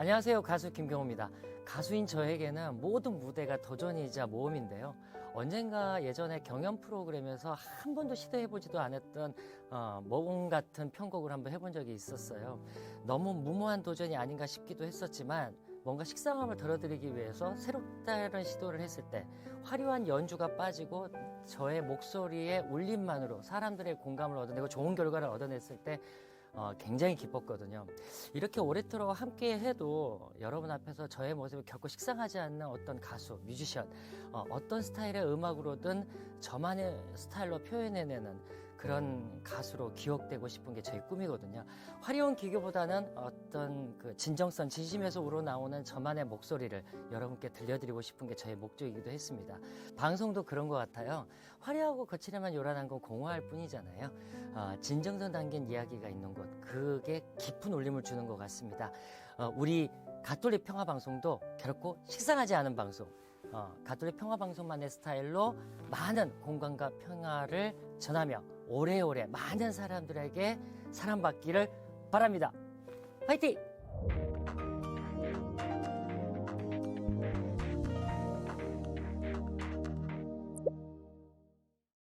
안녕하세요. 가수 김경호입니다. 가수인 저에게는 모든 무대가 도전이자 모험인데요. 언젠가 예전에 경연 프로그램에서 한 번도 시도해보지도 않았던 어, 모험 같은 편곡을 한번 해본 적이 있었어요. 너무 무모한 도전이 아닌가 싶기도 했었지만 뭔가 식상함을 덜어드리기 위해서 새롭다는 시도를 했을 때 화려한 연주가 빠지고 저의 목소리의 울림만으로 사람들의 공감을 얻어내고 좋은 결과를 얻어냈을 때 어, 굉장히 기뻤거든요. 이렇게 오래도록 함께 해도 여러분 앞에서 저의 모습이 결코 식상하지 않는 어떤 가수, 뮤지션, 어, 어떤 스타일의 음악으로든 저만의 스타일로 표현해내는 그런 가수로 기억되고 싶은 게 저의 꿈이거든요. 화려한 기교보다는 어떤 그 진정성, 진심에서 우러나오는 저만의 목소리를 여러분께 들려드리고 싶은 게 저의 목적이기도 했습니다. 방송도 그런 것 같아요. 화려하고 거칠에만 요란한 건 공허할 뿐이잖아요. 어, 진정성 담긴 이야기가 있는 곳, 그게 깊은 울림을 주는 것 같습니다. 어, 우리 가톨릭 평화 방송도 결코 식상하지 않은 방송, 어, 가톨릭 평화 방송만의 스타일로 많은 공간과 평화를 전하며 오래오래 많은 사람들에게 사랑받기를 바랍니다. 화이팅!